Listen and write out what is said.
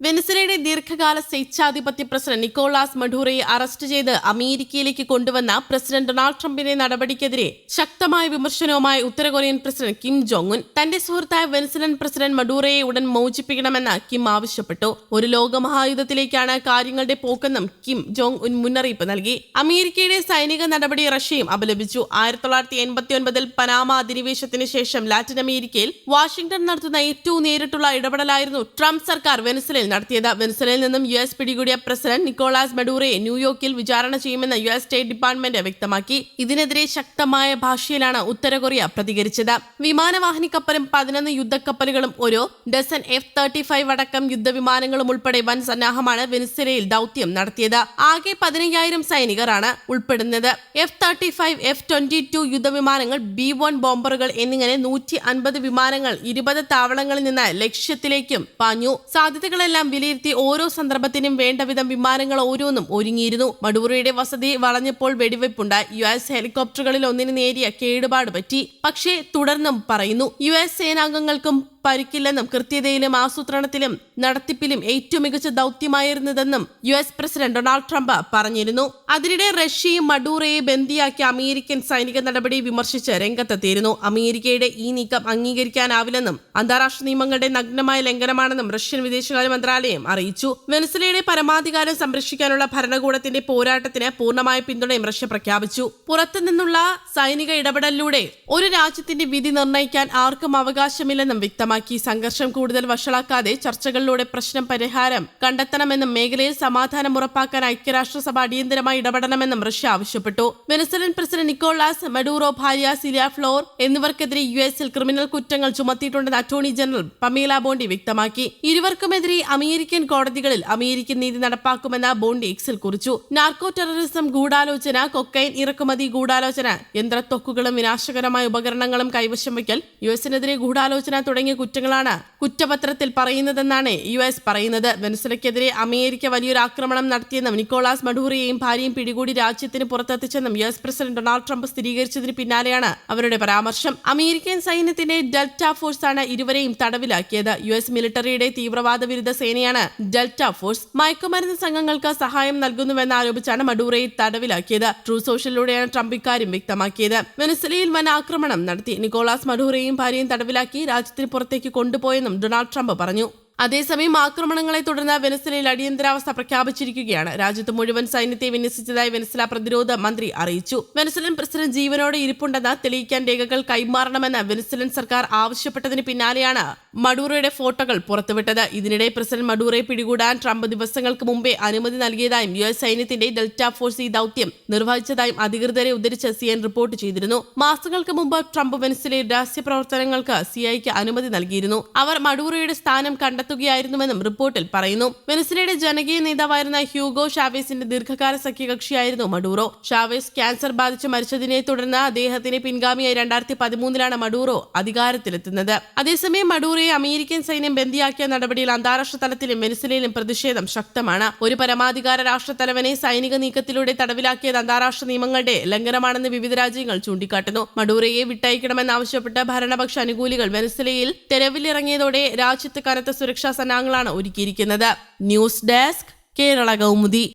വെനിസലയുടെ ദീർഘകാല സ്വേച്ഛാധിപത്യ president Nicolas മഡൂറയെ അറസ്റ്റ് ചെയ്ത് അമേരിക്കയിലേക്ക് കൊണ്ടുവന്ന പ്രസിഡന്റ് ഡൊണാൾഡ് ട്രംപിന്റെ നടപടിക്കെതിരെ ശക്തമായ വിമർശനവുമായി ഉത്തരകൊറിയൻ പ്രസിഡന്റ് കിം ജോങ് ഉൻ തന്റെ സുഹൃത്തായ വെനിസലൻ പ്രസിഡന്റ് മഡൂറയെ ഉടൻ മോചിപ്പിക്കണമെന്ന് കിം ആവശ്യപ്പെട്ടു. ഒരു ലോകമഹായുദ്ധത്തിലേക്കാണ് കാര്യങ്ങളുടെ പോക്കെന്നും കിം ജോങ് ഉൻ മുന്നറിയിപ്പ് നൽകി. അമേരിക്കയുടെ സൈനിക നടപടി റഷ്യയും അപലപിച്ചു. ആയിരത്തി തൊള്ളായിരത്തി എൺപത്തി ഒൻപതിൽ പനാമ അധിനിവേശത്തിന് ശേഷം ലാറ്റിൻ അമേരിക്കയിൽ വാഷിംഗ്ടൺ നടത്തുന്ന ഏറ്റവും നേരിട്ടുള്ള ഇടപെടലായിരുന്നു ട്രംപ് സർക്കാർ വെനസ്വലയിൽ നടത്തിയത്. വെനസ്വലയിൽ നിന്നും യു എസ് പിടികൂടിയ പ്രസിഡന്റ് നിക്കോളാസ് മെഡൂറയെ ന്യൂയോർക്കിൽ വിചാരണ ചെയ്യുമെന്ന് യു എസ് സ്റ്റേറ്റ് ഡിപ്പാർട്ട്മെന്റ് വ്യക്തമാക്കി. ഇതിനെതിരെ ശക്തമായ ഭാഷയിലാണ് ഉത്തര കൊറിയ പ്രതികരിച്ചത്. വിമാനവാഹിനി കപ്പലും പതിനൊന്ന് യുദ്ധക്കപ്പലുകളും ഒരു ഡസൻ എഫ് തേർട്ടി ഫൈവ് അടക്കം യുദ്ധവിമാനങ്ങളും ഉൾപ്പെടെ വൻ സന്നാഹമാണ് വെനസലയിൽ ദൌത്യം നടത്തിയത്. ആകെ പതിനയ്യായിരം സൈനികരാണ് ഉൾപ്പെടുന്നത്. F thirty five F twenty two യുദ്ധവിമാനങ്ങൾ ബി വൺ ബോംബറുകൾ എന്നിങ്ങനെ നൂറ്റി അൻപത് വിമാനങ്ങൾ ഇരുപത് താവളങ്ങളിൽ നിന്ന് ലക്ഷ്യത്തിലേക്കും പാഞ്ഞു. സാധ്യതകളെല്ലാം വിലയിരുത്തി ഓരോ സന്ദർഭത്തിനും വേണ്ടവിധം വിമാനങ്ങൾ ഓരോന്നും ഒരുങ്ങിയിരുന്നു. മഡൂറയുടെ വസതി വളഞ്ഞപ്പോൾ വെടിവെപ്പുണ്ടായി യു എസ് ഹെലികോപ്റ്ററുകളിൽ ഒന്നിന് നേരിയ കേടുപാട് പറ്റി. പക്ഷേ തുടർന്നും പറയുന്നു യു എസ് സേനാംഗങ്ങൾക്കും പരിക്കില്ലെന്നും കൃത്യതയിലും ആസൂത്രണത്തിലും നടത്തിപ്പിലും ഏറ്റവും മികച്ച ദൗത്യമായിരുന്നതെന്നും U S president Donald Trump പറഞ്ഞിരുന്നു. അതിനിടെ റഷ്യയും മഡൂറയെ ബന്ദിയാക്കിയ അമേരിക്കൻ സൈനിക നടപടി വിമർശിച്ച് രംഗത്തെത്തിയിരുന്നു. അമേരിക്കയുടെ ഈ നീക്കം അംഗീകരിക്കാനാവില്ലെന്നും അന്താരാഷ്ട്ര നിയമങ്ങളുടെ നഗ്നമായ ലംഘനമാണെന്നും റഷ്യൻ വിദേശകാര്യ മന്ത്രാലയം അറിയിച്ചു. വെനസ്വലയുടെ പരമാധികാരം സംരക്ഷിക്കാനുള്ള ഭരണകൂടത്തിന്റെ പോരാട്ടത്തിന് പൂർണമായ പിന്തുണയും റഷ്യ പ്രഖ്യാപിച്ചു. പുറത്തുനിന്നുള്ള സൈനിക ഇടപെടലിലൂടെ ഒരു രാജ്യത്തിന്റെ വിധി നിർണയിക്കാൻ ആർക്കും അവകാശമില്ലെന്നും വ്യക്തമാക്കി സംഘർഷം കൂടുതൽ വഷളാക്കാതെ ചർച്ചകളിലൂടെ പ്രശ്നം പരിഹാരം കണ്ടെത്തണമെന്നും മേഖലയിൽ സമാധാനം ഉറപ്പാക്കാൻ ഐക്യരാഷ്ട്രസഭ അടിയന്തരമായി ഇടപെടണമെന്നും റഷ്യ ആവശ്യപ്പെട്ടു. വെനസ്വലൻ പ്രസിഡന്റ് നിക്കോളാസ് മഡൂറോ ഭാര്യ സിലിയ ഫ്ലോർ എന്നിവർക്കെതിരെ യു എസിൽ ക്രിമിനൽ കുറ്റങ്ങൾ ചുമത്തിയിട്ടുണ്ടെന്ന് അറ്റോർണി ജനറൽ പമീല ബോണ്ടി വ്യക്തമാക്കി. ഇരുവർക്കുമെതിരെ അമേരിക്കൻ കോടതികളിൽ അമേരിക്കൻ നീതി നടപ്പാക്കുമെന്ന് ബോണ്ടി എക്സിൽ കുറിച്ചു. നാർക്കോ ടെററിസം ഗൂഢാലോചന കൊക്കൈൻ ഇറക്കുമതി ഗൂഢാലോചന യന്ത്രത്തൊക്കുകളും വിനാശകരമായ ഉപകരണങ്ങളും കൈവശം വയ്ക്കൽ യു എസിനെതിരെ ഗൂഢാലോചന തുടങ്ങിയ കുറ്റങ്ങളാണ് കുറ്റപത്രത്തിൽ പറയുന്നതെന്നാണ് യു എസ് പറയുന്നത്. വെനസ്വലയ്ക്കെതിരെ അമേരിക്ക വലിയൊരു ആക്രമണം നടത്തിയെന്നും നിക്കോളാസ് മഡൂറിയെയും ഭാര്യയും പിടികൂടി രാജ്യത്തിന് പുറത്തെത്തിച്ചെന്നും U S president Donald Trump സ്ഥിരീകരിച്ചതിന് പിന്നാലെയാണ് അവരുടെ പരാമർശം. അമേരിക്കൻ സൈന്യത്തിന്റെ ഡെൽറ്റ ഫോഴ്സാണ് ഇരുവരെയും തടവിലാക്കിയത്. യു എസ് മിലിറ്ററിയുടെ തീവ്രവാദ വിരുദ്ധ സേനയാണ് ഡെൽറ്റ ഫോഴ്സ്. മയക്കുമരുന്ന് സംഘങ്ങൾക്ക് സഹായം നൽകുന്നുവെന്ന് ആരോപിച്ചാണ് മഡൂറയെ തടവിലാക്കിയത്. ട്രൂ സോഷ്യലിലൂടെയാണ് ട്രംപ് ഇക്കാര്യം വ്യക്തമാക്കിയത്. വെനസ്വലയിൽ വൻ ആക്രമണം നടത്തി. നിക്കോളാസ് മഡൂറയും ഭാര്യയും തടവിലാക്കി രാജ്യത്തിന് പുറത്തേക്ക് കൊണ്ടുപോയെന്നും ഡൊണാൾഡ് ട്രംപ് പറഞ്ഞു അതേസമയം ആക്രമണങ്ങളെ തുടർന്ന് വെനസ്വലയിൽ അടിയന്തരാവസ്ഥ പ്രഖ്യാപിച്ചിരിക്കുകയാണ്. രാജ്യത്ത് മുഴുവൻ സൈന്യത്തെ വിന്യസിച്ചതായി വെനസ്വല പ്രതിരോധ മന്ത്രി അറിയിച്ചു. വെനസ്വലൻ പ്രസിഡന്റ് ജീവനോടെ ഇരിപ്പുണ്ടെന്ന് തെളിയിക്കാൻ രേഖകൾ കൈമാറണമെന്ന് വെനസ്വലൻ സർക്കാർ ആവശ്യപ്പെട്ടതിന് പിന്നാലെയാണ് മഡൂറയുടെ ഫോട്ടോകൾ പുറത്തുവിട്ടത്. ഇതിനിടെ പ്രസിഡന്റ് മഡൂറയെ പിടികൂടാൻ ട്രംപ് ദിവസങ്ങൾക്ക് മുമ്പേ അനുമതി നൽകിയതായും യു എസ് സൈന്യത്തിന്റെ ഡെൽറ്റ ഫോഴ്സ് ഈ ദൌത്യം നിർവഹിച്ചതായും അധികൃതരെ ഉദ്ധരിച്ച് സി എൻ റിപ്പോർട്ട് ചെയ്തിരുന്നു. മാസങ്ങൾക്ക് മുമ്പ് ട്രംപ് വെനസ്വലയിൽ രഹസ്യ പ്രവർത്തനങ്ങൾക്ക് സിഐക്ക് അനുമതി നൽകിയിരുന്നു. അവർ മഡൂറയുടെ സ്ഥാനം കണ്ടെത്തുകയായിരുന്നുവെന്നും റിപ്പോർട്ടിൽ പറയുന്നു. വെനസ്വേലയുടെ ജനകീയ നേതാവായിരുന്ന ഹ്യൂഗോ ഷാവേസിന്റെ ദീർഘകാല സഖ്യകക്ഷിയായിരുന്നു മഡൂറോ. ഷാവേസ് ക്യാൻസർ ബാധിച്ച് മരിച്ചതിനെ തുടർന്ന് അദ്ദേഹത്തിന് പിൻഗാമിയായി രണ്ടായിരത്തി പതിമൂന്നിലാണ് മഡൂറോ അധികാരത്തിലെത്തുന്നത്. അതേസമയം മഡൂറയെ അമേരിക്കൻ സൈന്യം ബന്ദിയാക്കിയ നടപടിയിൽ അന്താരാഷ്ട്ര തലത്തിലും വെനസിലയിലും പ്രതിഷേധം ശക്തമാണ്. ഒരു പരമാധികാര രാഷ്ട്രത്തലവനെ സൈനിക നീക്കത്തിലൂടെ തടവിലാക്കിയത് അന്താരാഷ്ട്ര നിയമങ്ങളുടെ ലംഘനമാണെന്ന് വിവിധ രാജ്യങ്ങൾ ചൂണ്ടിക്കാട്ടുന്നു. മഡൂറയെ വിട്ടയക്കണമെന്നാവശ്യപ്പെട്ട് ഭരണപക്ഷ അനുകൂലികൾ വെനസ്വേലയിൽ തെരവിലിറങ്ങിയതോടെ രാജ്യത്ത് കനത്ത സുരക്ഷാ സന്നാഹങ്ങളാണ് ഒരുക്കിയിരിക്കുന്നത്. News desk Kerala Kaumudi.